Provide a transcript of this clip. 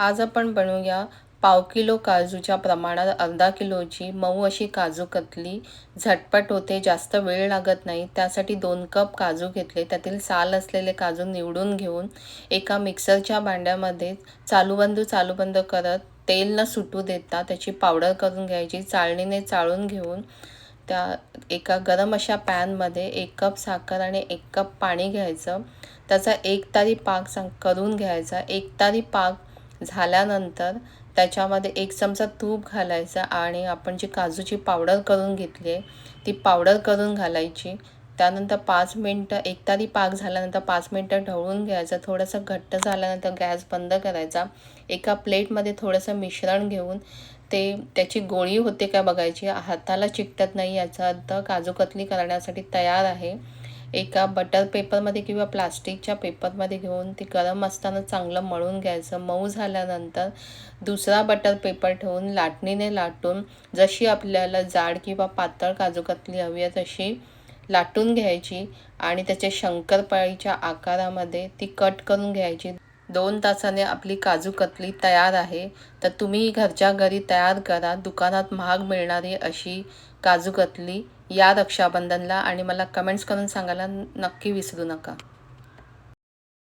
आज आपण बनवूया पाव किलो काजूच्या प्रमाणात अर्धा किलोची मऊ अशी काजू कतली. झटपट होते जास्त वेळ लागत नाही. त्यासाठी दोन कप काजू घेतले. त्यातील साल असलेले काजू निवडून घेऊन एका मिक्सरच्या भांड्यामध्ये चालूबंद चालूबंद करत तेल न सुटू देता त्याची पावडर करून घ्यायची. चाळणीने चाळून घेऊन त्या एका गरम अशा पॅनमध्ये एक कप साखर आणि एक कप पाणी घ्यायचं. त्याचा एक तारी पाक सांग करून घ्यायचा. एक तारी पाक झाल्यानंतर त्याच्यामध्ये एक चमचा तूप घालायचा आणि आपण जी काजूची पावडर करून घेतली आहे ती पावडर करून घालायची. त्यानंतर पाच मिनटं एक तारी पाक झाल्यानंतर पाच मिनटं ढवळून घ्यायचं. थोडंसं घट्ट झाल्यानंतर गॅस बंद करायचा. एका प्लेटमध्ये थोडंसं मिश्रण घेऊन ते त्याची गोळी होते का बघायची. हाताला चिकटत नाही याचा अर्थ काजूकतली करण्यासाठी तयार आहे. एका बटर पेपरमध्ये किंवा प्लास्टिकच्या पेपरमध्ये घेऊन ती गरम असताना चांगलं मळून घ्यायचं. मऊ झाल्यानंतर दुसरा बटर पेपर ठेवून लाटणीने लाटून जशी आपल्याला जाड किंवा पातळ काजूकतली हवी आहे तशी लाटून घ्यायची आणि त्याच्या शंकरपाळीच्या आकारामध्ये ती कट करून घ्यायची. दोन तासाने आपली काजू कतली तयार आहे तर तुम्ही घरच्या घरी तयार करा. दुकानात महाग मिळणारी अशी काजू कतली या रक्षाबंधनला आणि मला कमेंट्स करून सांगायला नक्की विसरू नका.